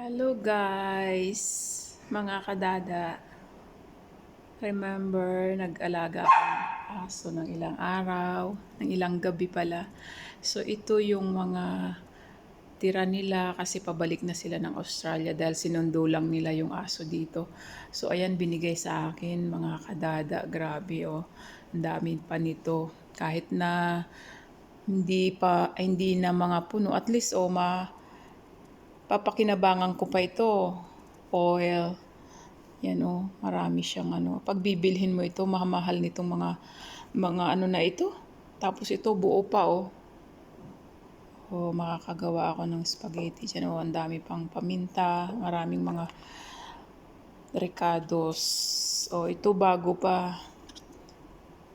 Hello guys, mga kadada. Remember, nag-alaga ako ng aso ng ilang araw, ng ilang gabi pala. So ito yung mga tira nila kasi pabalik na sila ng Australia dahil sinundo lang nila yung aso dito. So ayan binigay sa akin mga kadada, grabe oh. Ang dami pa nito. Kahit na hindi pa hindi na mga puno, at least oh ma papakinabangan ko pa ito. Oil. Yan oh, marami siyang ano. Pag bibilhin mo ito, mahal nitong mga mga ano na ito. Tapos ito buo pa oh. Oh, makakagawa ako ng spaghetti dyan. Oh, ang dami pang paminta, maraming mga ricados. Oh, ito bago pa.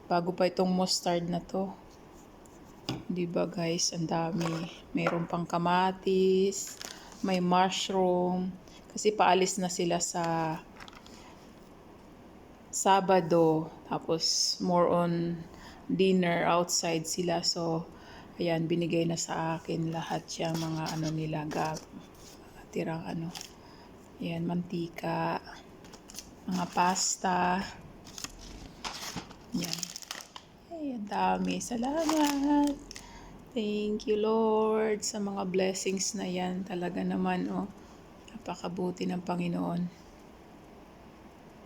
Bago pa itong mustard na to. 'Di ba guys, ang dami. Mayroon pang kamatis, may mushroom kasi paalis na sila sa Sabado tapos more on dinner outside sila. So ayan binigay na sa akin lahat siya mga ano nila gab tirang ano. Ayan mantika mga pasta. Yan ay ang dami. Salamat Thank you, Lord, sa mga blessings na yan. Talaga naman, oh, napakabuti ng Panginoon.